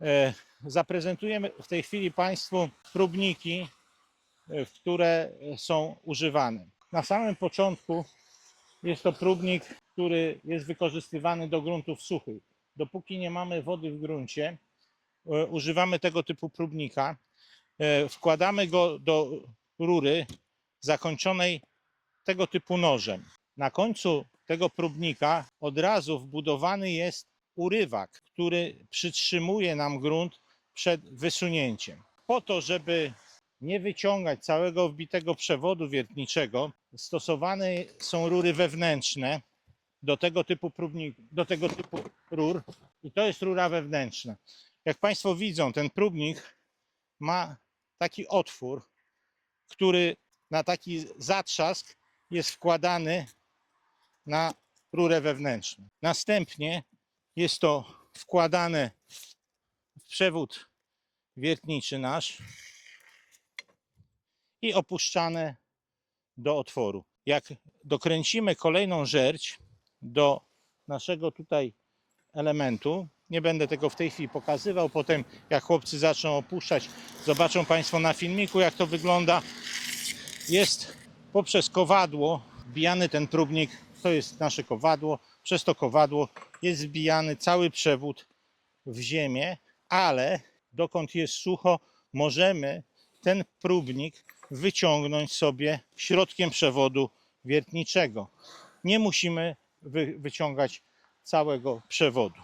E, Zaprezentujemy w tej chwili Państwu próbniki, e, które są używane. Na samym początku jest to próbnik, który jest wykorzystywany do gruntów suchych. Dopóki nie mamy wody w gruncie, e, używamy tego typu próbnika. Wkładamy go do rury zakończonej tego typu nożem. Na końcu tego próbnika od razu wbudowany jest urywak, który przytrzymuje nam grunt przed wysunięciem. Po to, żeby nie wyciągać całego wbitego przewodu wiertniczego, stosowane są rury wewnętrzne do tego typu próbnik, do tego typu rur i to jest rura wewnętrzna. Jak Państwo widzą, ten próbnik ma taki otwór, który na taki zatrzask jest wkładany na rurę wewnętrzną. Następnie jest to wkładane w przewód wiertniczy nasz i opuszczane do otworu. Jak dokręcimy kolejną żerć do naszego tutaj elementu, nie będę tego w tej chwili pokazywał, potem jak chłopcy zaczną opuszczać, zobaczą Państwo na filmiku jak to wygląda. Jest poprzez kowadło wbijany ten próbnik, to jest nasze kowadło, przez to kowadło jest wbijany cały przewód w ziemię, ale dokąd jest sucho, możemy ten próbnik wyciągnąć sobie środkiem przewodu wiertniczego. Nie musimy wy, wyciągać całego przewodu.